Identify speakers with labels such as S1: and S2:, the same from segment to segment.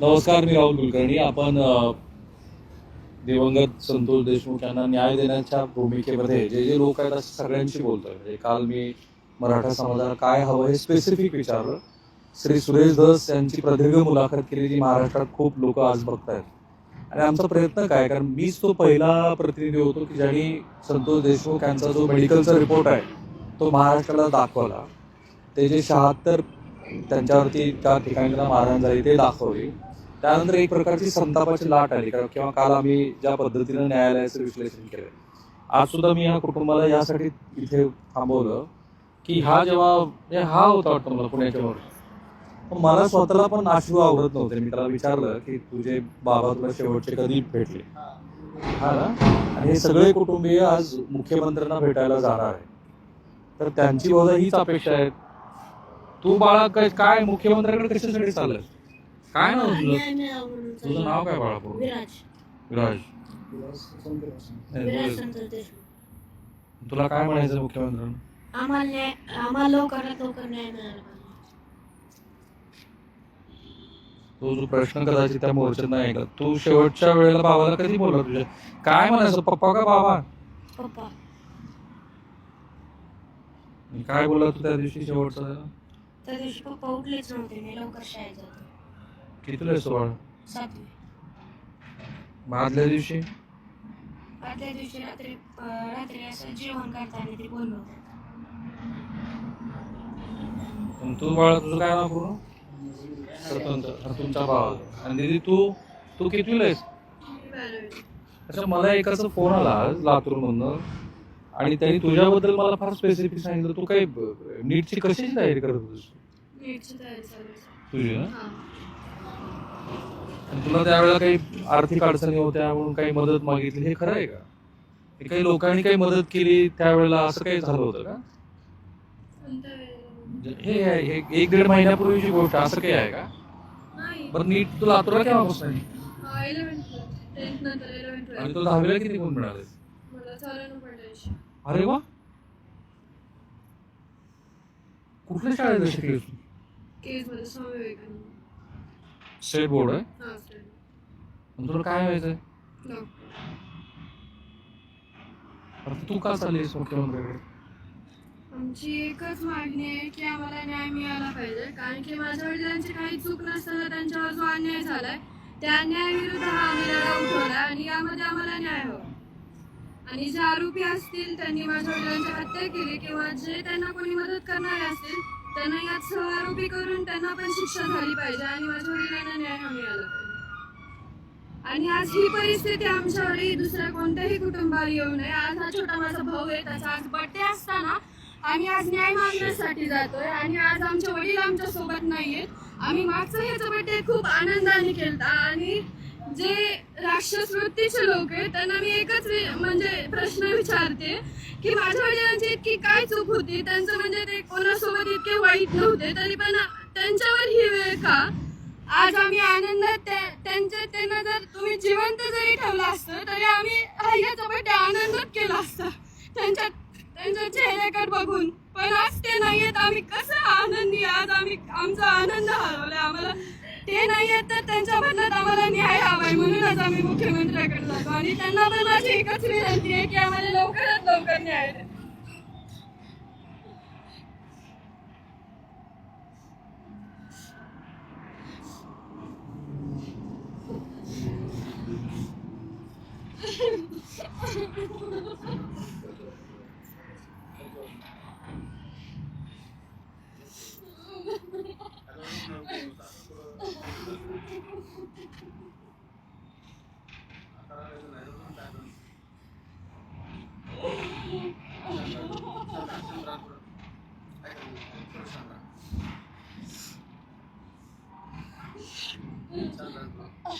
S1: नमस्कार मी राहुल कुलकर्णी. आपण दिवंगत संतोष देशमुख यांना न्याय देण्याच्या भूमिकेमध्ये जे जे लोक आहेत सगळ्यांशी बोलतोय. म्हणजे काल मी मराठा समाजाला काय हवं हे स्पेसिफिक विचारलं. श्री सुरेश दस यांची प्रदीर्घ मुलाखत केली जी महाराष्ट्रात खूप लोक आज बघतायत. आणि आमचा प्रयत्न काय कारण मीच तो पहिला प्रतिनिधी होतो की ज्यांनी संतोष देशमुख यांचा जो मेडिकलचा रिपोर्ट आहे तो महाराष्ट्राला दाखवला. ते जे शहात्तर त्यांच्यावरती त्या ठिकाणी त्यांना मारहाण झाली ते दाखवली. त्यानंतर एक प्रकारची संतापाची लाट आली कारण किंवा काल आम्ही ज्या पद्धतीनं न्यायालयाचं विश्लेषण केलं. आज सुद्धा मी या कुटुंबाला यासाठी इथे थांबवलं की हा जेव्हा म्हणजे हा होता वाटतं मला पुण्याच्या पण मला स्वतःला पण अश्रू आवडत नव्हते. मी त्याला विचारलं की तुझे बाबा तुला शेवटचे कधी भेटले? हा ना? आणि हे सगळे कुटुंबीय आज मुख्यमंत्र्यांना भेटायला जाणार आहे तर त्यांची बहुधा हीच अपेक्षा आहे. तू बाळा काय काय मुख्यमंत्र्याकडे कशासाठी चाललंय काय नाव तुझं? तुझं. नाव काय बाळा? पूर्ण
S2: विराज.
S1: विराज
S2: विराज. संतोष देशमुख.
S1: तुला काय म्हणायचं मुख्यमंत्र्यांना?
S2: आम्हाला न्याय आम्हाला लवकरात लवकर न्याय मिळाला पाहिजे.
S1: तो जो प्रश्न कदाचित त्या मोर्चात नाही ऐकला तू शेवटच्या वेळेला बाबाला कधी बोलला तुझ्या? काय म्हणायचं? पप्पा का बाबा?
S2: पप्पा.
S1: काय बोलला तू त्या दिवशी शेवटचा?
S2: त्या दिवशी पप्पा उठलेच नव्हते. मी लवकर शाळेत जातो.
S1: कितीला
S2: सातवी.
S1: मग आदल्या दिवशी?
S2: आदल्या दिवशी रात्री अं, रात्री असं जेवण करताना ते
S1: तू बाळा तुझं काय नाव पूर्ण? स्वतंत्र अरे तुमचा भाव आणि दीदी तू तू कितवीला आहेस? अच्छा मला एकाचा फोन आला आज लातूरमधनं. आणि त्यांनी तुझ्याबद्दल मला फार स्पेसिफिक सांगितलं. तू काही नीटची कशाची तयारी करत होतीस?
S2: नीटची तयारी चालू आहे.
S1: तुझी ना?
S2: हा.
S1: आणि तुला त्यावेळेला काही आर्थिक अडचणी होत्या म्हणून काही मदत मागितली हे खरं आहे का? हे काही लोकांनी काही मदत केली त्यावेळेला असं काही झालं होतं का?
S2: कोणत्या वेळेला?
S1: म्हणजे हे एक दीड महिन्यापूर्वीची गोष्ट असं काही आहे का?
S2: नाही.
S1: बरं नीट तू लातूरला केव्हापासून आहे?
S2: इलेव्हन्थ टेन्थ नंतर इलेव्हन्थ
S1: आणि तुला दहावीला किती गुण मिळाले?
S2: मला चौऱ्याण्णव पॉईंट
S1: अरे वा. कुठल्या शाळेत शिकलीस तू?
S2: केजमध्ये स्वामी विवेकानंद
S1: स्टेट बोर्ड आहे?
S2: हा
S1: तुला काय व्हायचंय?
S2: डॉक्टर
S1: तू का चाललीस मुख्यमंत्र्याकडे?
S2: आमची एकच मागणी आहे की आम्हाला न्याय मिळाला पाहिजे. कारण की माझ्या वडिलांची काही चूक नसताना त्यांच्यावर जो अन्याय झालाय त्या अन्यायाविरुद्ध हा आम्ही लढा उठवला आणि यामध्ये आम्हाला न्याय हवा. आणि जे आरोपी असतील त्यांनी माझ्या वडिलांची हत्या केली किंवा जे त्यांना कोणी मदत करणारे असतील त्यांना यात सहआरोपी करून त्यांना पण शिक्षा झाली पाहिजे आणि माझ्या वडिलांना न्याय मिळाला पाहिजे. आणि आज ही परिस्थिती आमच्यावरही दुसऱ्या कोणत्याही कुटुंबावर येऊ नये. आज हा छोटा माझा भाऊ आहे त्याचा आज बर्थडे असताना आम्ही आज न्याय मागण्यासाठी जातोय आणि आज आमचे वडील आमच्यासोबत नाहीयेत. आम्ही मागचा ह्याचा बर्थडे खूप आनंदाने केलता आणि जे राक्षस वृत्तीचे लोक आहेत त्यांना मी एकच म्हणजे प्रश्न विचारते की माझ्या वडिलांची इतकी काय चूक होती? त्यांचं म्हणजे ते कोणासोबत इतके वाईट नव्हते तरी पण त्यांच्यावर ही वेळ का? आज आम्ही आनंदात त्या- त्यांचे त्यांना जर तुम्ही जिवंत जरी ठेवलं असतं तरी आम्ही ह्याचा आनंदात केला असता. त्यांच्या त्यांच्या चेहऱ्याकडे बघून. पण आज ते नाहीयेत आम्ही कसं आनंदी आज आम्ही आमचा आनंद हरवला. आम्हाला ते नाही आहेत तर त्यांच्या बदल्यात आम्हाला न्याय हवाय म्हणूनच आम्ही मुख्यमंत्र्याकडे जातो. आणि त्यांना पण माझी एकच विनंती आहे की आम्हाला लवकरात लवकर न्याय द्या.
S1: 嗯嗯嗯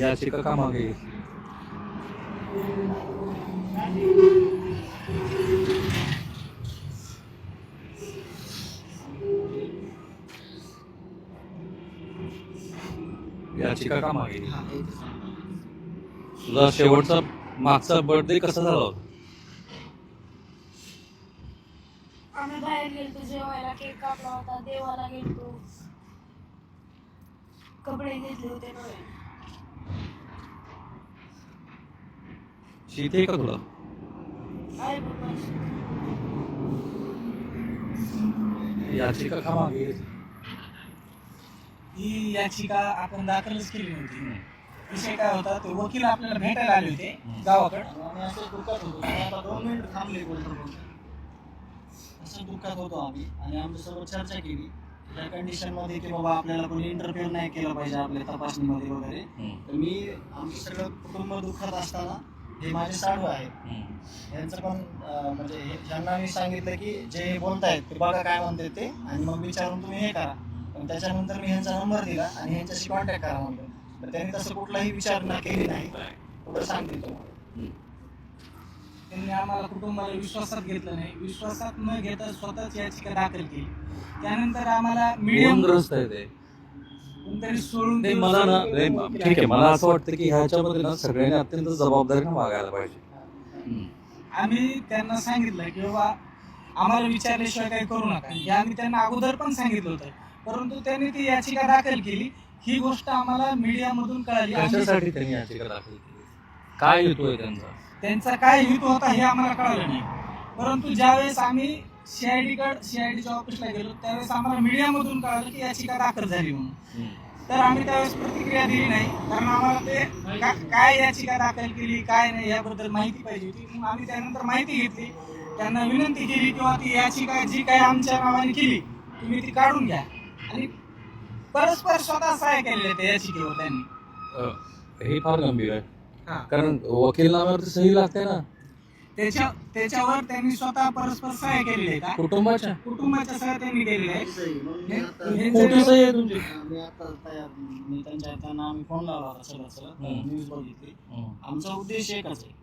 S1: याचिका का मागे
S3: याचिका का मागे
S1: तुझा शेवटचा मागचा बर्थडे कसा झाला होता?
S2: आम्ही बाहेर गेलतो जेवायला केक कापला होता देवाला गेलतो. कपडे घेतले होते नवे
S1: शेती आहे का तुला याचिका का मागे?
S3: ही याचिका आपण दाखलच केली नव्हती. विषय काय होता ते वकील आपल्याला भेटायला आले होते गावाकडे. असं दुःखात होतो. आणि आता दोन मिनिट थांबले बोलतो बोलतो असं दुःखात होतो आम्ही. आणि आमच्या सर्व चर्चा केली. त्या कंडिशनमध्ये की बाबा आपल्याला कोणी इंटरफेअर नाही केलं पाहिजे आपल्या तपासणीमध्ये वगैरे. तर मी आमचं सगळं कुटुंब दुःखात असताना हे माझे साडू आहेत. यांचं पण अं, म्हणजे हे- यांना मी सांगितलं की जे बोलतायत ते बघा काय म्हणते ते आणि मग विचारून तुम्ही हे करा. पण त्याच्यानंतर मी यांचा नंबर दिला आणि यांच्याशी कॉन्टॅक्ट करा म्हणलं. तर त्यांनी तसं कुठलाही विचारणा केली नाही. कुठं सांगतील तुम्हाला. त्यांनी आम्हाला कुटुंबाला विश्वासात घेतलं नाही. विश्वासात न घेता स्वतःच याचिका दाखल केली. त्यानंतर आम्हाला मीडियम
S1: ग्रस्त आहे ते? नाही मला ना नाही, ठीक आहे मला असं वाटतं की ह्याच्यामध्ये ना सगळ्यांनी अत्यंत जबाबदारीने वागायला पाहिजे.
S3: आम्ही त्यांना सांगितलं की बाबा आम्हाला विचारल्याशिवाय काही करू नका. हे आम्ही त्यांना अगोदर पण सांगितलं होतं. परंतु त्यांनी ती याचिका दाखल केली. ही गोष्ट आम्हाला मीडियामधून कळाली.
S1: कशासाठी त्यांनी याचिका दाखल केली? काय हेतू आहे त्यांचा?
S3: त्यांचा काय हेतू होता हे आम्हाला कळलं नाही. परंतु ज्यावेळेस आम्ही सीआयडी कड सीआयडीच्या ऑफिसला गेलो त्यावेळेस आम्हाला मीडियामधून कळालं की याचिका दाखल झाली म्हणून. तर आम्ही त्यावेळेस प्रतिक्रिया दिली नाही कारण आम्हाला ते का- काय याचिका दाखल केली काय नाही याबद्दल माहिती पाहिजे होती. आम्ही त्यानंतर माहिती घेतली. त्यांना विनंती केली किंवा ती याचिका जी काही आमच्या नावाने केली तुम्ही ती काढून घ्या. आणि परस्पर स्वतः सहाय्य केलेले त्या याचिकेवर त्यांनी.
S1: हे फार गंभीर आहे. कारण वकीलनाम्यावरती सही लागते ना.
S3: त्याच्या त्याच्यावर त्यांनी स्वतः परस्पर सहाय्य केलेले आहे का
S1: कुटुंबाच्या?
S3: कुटुंबाच्या सह त्यांनी केलेले आहे हे-
S1: खोटी सही आहे तुमची.
S4: मी आता तयार मी त्यांच्या त्यांना आम्ही फोन लावला होता सगळं सगळं.
S1: हम्म.
S4: न्यूज बघितली. आमचा उद्देश एकच आहे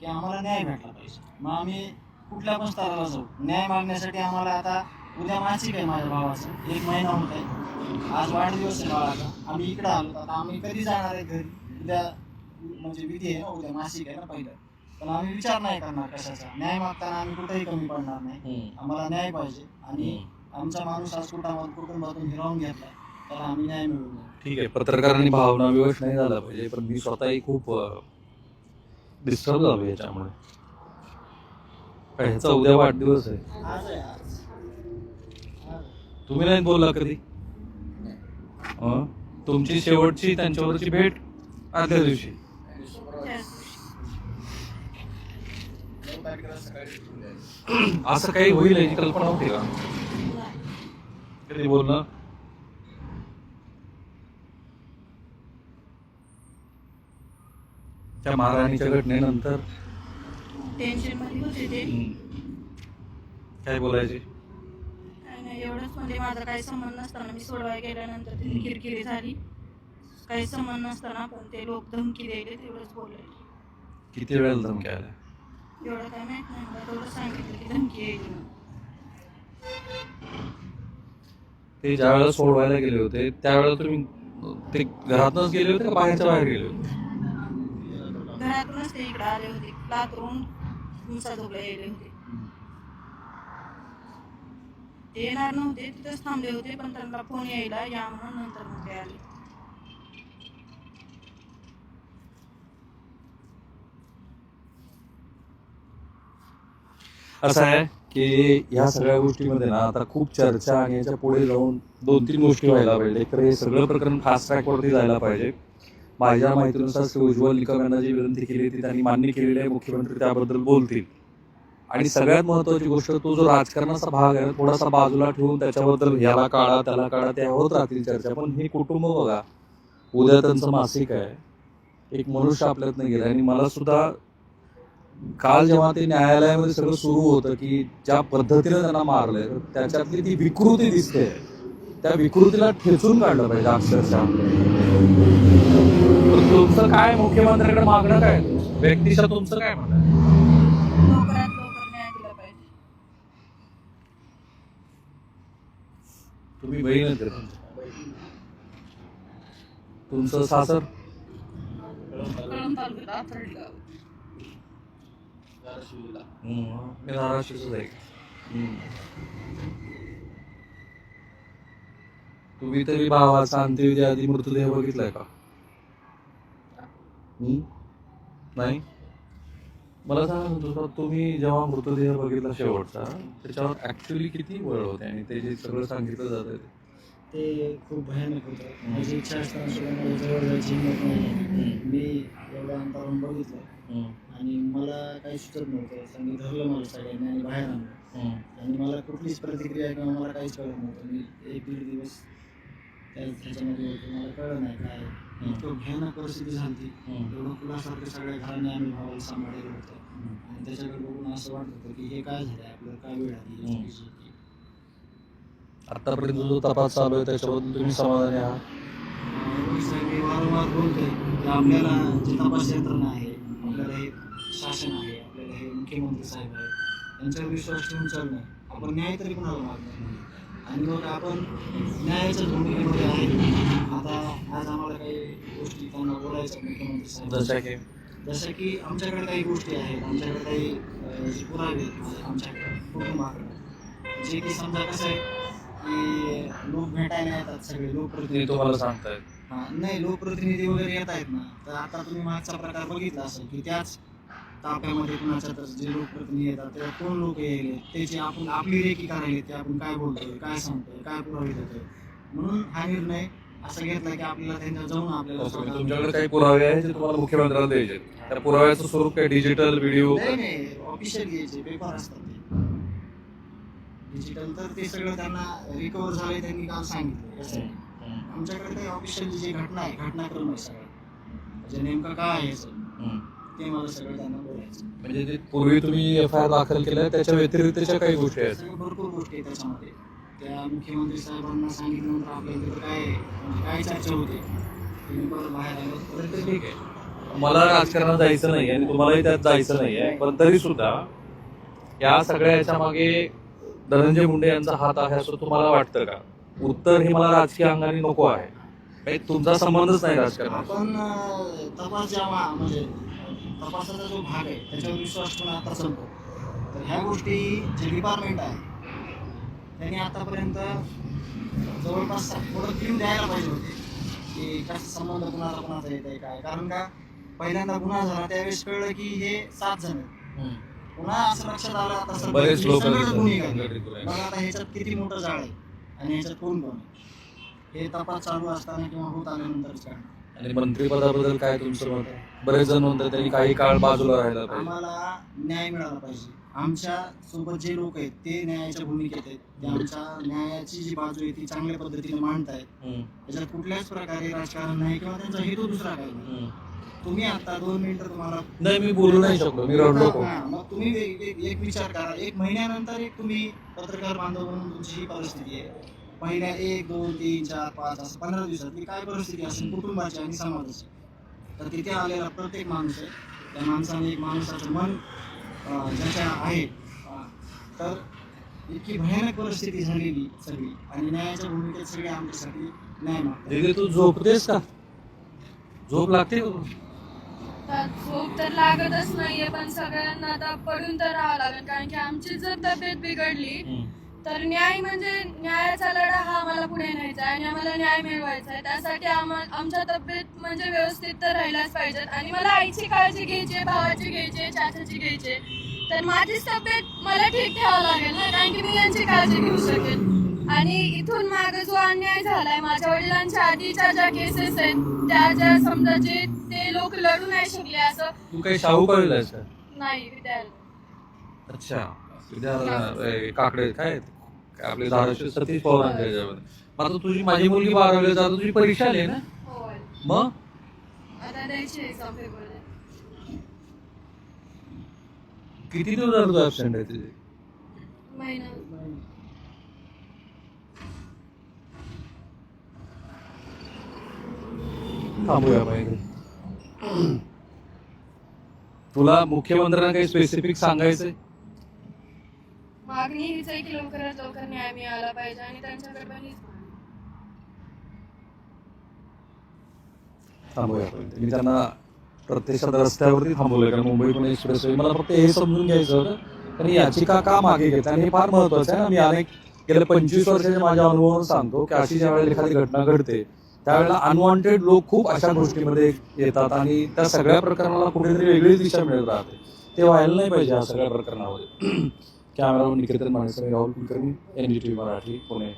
S4: की आम्हाला न्याय भेटला पाहिजे. मग आम्ही कुठल्या पण स्तराला जाऊ. न्याय मागण्यासाठी आम्हाला आता उद्या मासिक आहे माझ्या भावाचं. एक महिना होत आहे. आज वाढदिवस आहे बाळाचा आम्ही इकडं आलो. आता आम्ही कधी जाणार आहे घरी? उद्या म्हणजे विधी आहे ना उद्या मासिक आहे ना पहिलं. पण आम्ही विचार नाही करणार कशाचा. न्याय मागताना आम्ही कुठेही कमी पडणार नाही. आम्हाला न्याय पाहिजे. आणि आमचा माणूस आज कुटुंबात कुटुंबातून हिरावून घेतला तर आम्ही न्याय मिळवून.
S1: ठीक आहे पत्रकारांनी भावना विवश नाही झाला पाहिजे पण मी स्वतःही खूप डिस्टर्ब झालो याच्यामुळे. ह्याचा उद्या वाढदिवस आहे.
S4: आज आहे आज. आज.
S1: तुम्ही नाही बोलला कधी? हं? तुमची शेवटची त्यांच्यावरची भेट आदल्या दिवशी. असं काही होईल याची कल्पना होती का? कधी बोलणं त्या महाराणीच्या घटनेनंतर काय बोलायचे?
S2: एवढंच म्हणजे माझा काही संबंध नसताना मी सोडवाय गेल्यानंतर तिथे किरकिरी झाली. काही संबंध नसताना पण ते लोक धमकी द्यायले तेवढंच बोलले
S1: किती वेळेला धमक्या आल्या?
S2: एवढं काय माहीत नाही मला तेवढं सांगितलं की धमकी.
S1: ते ज्या वेळेला सोडवायला गेले होते त्यावेळेला तुम्ही ते घरातूनच गेले होते का बाहेरच्या बाहेर गेले होते?
S2: घरातूनच ते इकडे आले होते लातूरून उंचा झोपला यायले होते. ते येणार नव्हते तिथंच थांबले होते पण त्यांना फोन यायला या म्हणून नंतर मग ते आले.
S1: असं आहे की ह्या सगळ्या गोष्टीमध्ये ना आता खूप चर्चा आणि याच्यापुढे जाऊन दोन तीन गोष्टी व्हायला पाहिजे. तर हे सगळं प्रकरण फास्ट ट्रॅकवरती जायला पाहिजे. माझ्या माहितीनुसार श्री उज्ज्वल निकम यांना जी विनंती केली ती त्यांनी मान्य केलेली आहे मुख्यमंत्री त्याबद्दल बोलतील. आणि सगळ्यात महत्वाची गोष्ट तो जो राजकारणाचा भाग आहे थोडासा बाजूला ठेवून त्याच्याबद्दल याला काढा त्याला काढा त्या होत राहतील चर्चा. पण हे कुटुंब बघा उद्या त्यांचं मासिक आहे. एक मनुष्य आपल्यातनं गेला आणि मला सुद्धा काल जेव्हा ते न्यायालयामध्ये सगळं सुरू होतं की ज्या पद्धतीने त्यांना मारलंय तर त्याच्यातली ती विकृती दिसते. त्या विकृतीला ठेचून काढलं पाहिजे अक्षरशः. तुमचं काय? मुख्यमंत्र्याकडे मागणं काय? व्यक्तिशः तुमचं काय म्हणणं तुम्ही बहीण? तुमचं सासर? हम्म, मी धाराशिवच आहे हम्म. तुम्ही तरी भावाचा अंत्यविधी आधी मृतदेह बघितलाय का हम्म? नाही मला सांगा तुझा तुम्ही जेव्हा मृतदेह बघितला शेवटचा त्याच्यावर ऍक्च्युली किती वळ होते आणि ते जे सगळं सांगितलं जातं ते
S4: ते खूप भयानक होतं माझी इच्छा असताना सुद्धा मला जवळ जायची हिंमत नाही मी अंतरावून बघितलं. आणि मला काही सुचत नव्हतं त्यांनी धरलं मला सगळ्यांनी आणि बाहेर आणलं. आणि मला कुठलीच प्रतिक्रिया किंवा मला काहीच कळत नव्हतं. मी एक दीड दिवस त्या ह्याच्यामध्ये होतो. मला कळलं नाही काय. इतकं भयानक परिस्थिती झाली. एवढं कुलासारखं सगळ्या घराने आम्ही भावाला सांभाळलेलं होतं. आणि त्याच्याकडे बघून असं वाटत होतं की हे काय झालं आपल्याला काय वेळ आली?
S1: आतापर्यंत जो तपास चालू आहे त्याच्याबद्दल तुम्ही समाधानी आहात?
S4: मी वारंवार बोलतोय. आपल्याला जे तपास यंत्रणा आहे आपल्याला हे शासन आहे आपल्याला हे मुख्यमंत्री साहेब आहे यांच्यावर विश्वास ठेवून चालणं आपण न्याय तरी कोणाला मागणार नाही? आणि मग आपण न्यायाच्या भूमिकेमध्ये आहे आता आज आम्हाला काही गोष्टी त्यांना बोलायचं मुख्यमंत्री साहेब.
S1: की?
S4: जसं की आमच्याकडे काही गोष्टी आहेत आमच्याकडे काही जे पुरावे आहेत आमच्याकडे कुटुंबाकडे जे की समजा कसं आहे की लोक भेटायला येतात सगळे लोकप्रतिनिधी
S1: तुम्हाला सांगतायत.
S4: हा, नाही लोकप्रतिनिधी वगैरे येत आहेत ना तर आता तुम्ही मागचा प्रकार बघितला असेल की त्याच ताप्यामध्ये कुणाच्या तर जे लोकप्रतिनिधी येतात तेव्हा कोण लोक येईल? त्याची आपण आपली रेखी करायला ते आपण काय बोलतोय काय सांगतोय काय पुरावे देतोय? म्हणून हा निर्णय असा घेतला की आपल्याला त्यांच्या जाऊन आपल्याला
S1: ओके,
S4: स्वतः-
S1: तुमच्याकडे काही पुरावे आहेत जे तुम्हाला मुख्यमंत्र्याला द्यायचे आहेत. त्या पुराव्याचं स्वरूप काय? डिजिटल व्हिडिओ
S4: नाही नाही ऑफिशियल घ्यायचे पेपर असतात ते. डिजिटल तर ते सगळं त्यांना रिकवर झालंय त्यांनी काल सांगितलं आहे. आमच्याकडे काही ऑफिशियल जी घटना आहे घटनाक्रम आहे सगळं. म्हणजे नेमकं काय आहे याचं, ते मला सगळं त्यांना बोलायचं.
S1: म्हणजे जे पूर्वी तुम्ही एफ आय आर दाखल केलं त्याच्या व्यतिरिक्तच्या काही गोष्टी आहेत?
S4: सगळं भरपूर गोष्टी आहेत त्याच्यामध्ये. त्या मुख्यमंत्री साहेबांना सांगितल्यानंतर आपल्या काय म्हणजे काय चर्चा होते? ते मी परत बाहेर आलो. परत ते
S1: ठीक आहे. मला राजकारणात जायचं नाही आणि तुम्हालाही त्यात जायचं नाही पण तरी सुद्धा या सगळ्या याच्या मागे धनंजय मुंडे यांचा हात आहे असं तुम्हाला वाटतं का? उत्तर हे मला राजकीय अंगाने नको आहे. म्हणजे तुमचा संबंधच नाही राजकारणात.
S4: आपण अं, तपास जेव्हा म्हणजे तपासाचा जो भाग आहे त्याच्यावर विश्वास ठेवून आता चालतो तर ह्या गोष्टी जे डिपार्टमेंट आहे त्यांनी आतापर्यंत जवळपास थोडं क्ल्यू द्यायला पाहिजे होते की कसं संबंध कुणाला कुणाचा येत आहे काय? कारण का पहिल्यांदा गुन्हा झाला त्यावेळेस कळलं की हे सात जण आहेत. पुन्हा असं लक्षात आलं आता सर
S1: बरेच लोक
S4: गुन्हेगार आहेत. मग आता ह्याच्यात किती मोठं जाळ आहे. आणि ह्याच्यात कोण कोण आहे? हे तपास चालू असताना किंवा होत आल्यानंतरच कळणार
S1: आणि मंत्रिपदाबद्दल काय तुमचं मत आहे? बरेच जण म्हणतात त्यांनी काही काळ बाजूला राहायला पाहिजे.
S4: आम्हाला न्याय मिळाला पाहिजे. आमच्यासोबत जे लोक आहेत ते न्यायाच्या भूमिकेत आहेत. ते आमच्या न्यायाची जी बाजू आहे ती चांगल्या पद्धतीने मांडतायत.
S1: हम्म,
S4: त्याच्यात कुठल्याच प्रकारे राजकारण नाही किंवा त्यांचा हेतू दुसरा काही नाही.
S1: हम्म.
S4: तुम्ही आता दोन मिनिटं तुम्हाला
S1: नाही मी बोलू नाही शकलो. मी रडलो.
S4: हा, मग तुम्ही एक- एक- एक विचार करा. एक महिन्यानंतर एक तुम्ही पत्रकार बांधव म्हणून तुमची ही परिस्थिती आहे. पहिल्या एक दोन तीन चार पाच असं पंधरा दिवसातली काय परिस्थिती असेल? कुटुंबाची आणि समाजाची. तर तिथे आलेला प्रत्येक माणूस आहे. त्या माणसाने एक माणसाचं मन अं, ज्याच्या आहे अं, तर इतकी भयानक परिस्थिती झालेली सगळी. आणि न्यायाच्या भूमिकेत सगळे आमच्यासाठी न्याय मागतात.
S1: दीदी तू झोपतेस का? झोप लागते का तुला?
S2: तर झोप तर लागतच नाहीये पण सगळ्यांना आता पडून तर राहावं लागेल कारण की आमची जर तब्येत बिघडली. तर न्याय म्हणजे न्यायाचा लढा हा आम्हाला पुढे न्यायचा आहे आणि आम्हाला न्याय मिळवायचा आहे त्यासाठी आम्हा आमच्या तब्येत म्हणजे व्यवस्थित तर राहिलाच पाहिजे आणि मला आईची काळजी घ्यायची आहे, भावाची घ्यायची आहे, चाचाची घ्यायची आहे. तर माझीच तब्येत मला ठीक ठेवावं लागेल ना कारण की मी यांची काळजी घेऊ शकेल आणि इथून माग जो अन्याय झालाय माझ्या वडिलांच्या आधीच्या ज्या केसेस आहेत त्या ज्या समजा जे ते लोक लढू नाही शकले असं.
S1: तू काही का
S2: नाही विद्यालय
S1: अच्छा. विद्या काकडे काय? काय आपले धाराशिव सतीश पवारांच्या ह्याच्यामध्ये मग आता तुझी माझी मुलगी बारावीला जातो तुझी परीक्षा आली ना?
S2: होय.
S1: मग?
S2: आता द्यायची एक्झाम
S1: किती दिवस झालं तू ऍबसेंट आहे तुझे
S2: महिना.
S1: थांबूया पाहिजे तुला मुख्यमंत्र्यांना काही स्पेसिफिक सांगायचंय?
S2: मागणी हीच आहे की लवकरात लवकर न्याय मिळाला पाहिजे आणि त्यांच्याकडे पण हीच
S1: थांबूया. मी त्यांना प्रत्यक्षात रस्त्यावरती थांबवलंय कारण मुंबई पुणे एक्सप्रेस मला फक्त हे समजून घ्यायचं होतं. कारण याचिका का मागे घेत आणि हे फार महत्वाचं आहे ना. मी अनेक गेल्या पंचवीस वर्षाच्या माझ्या अनुभवावर सांगतो की अशी ज्या वेळेला एखादी घटना घडते त्यावेळेला अनवॉन्टेड लोक खूप अशा गोष्टीमध्ये येतात आणि त्या सगळ्या प्रकरणाला कुठेतरी वेगळी दिशा मिळत राहते. ते व्हायला नाही पाहिजे या सगळ्या प्रकरणामध्ये. कॅमेरावर निकेतन माणसं Rahul Kulkarni N D T V Marathi Pune.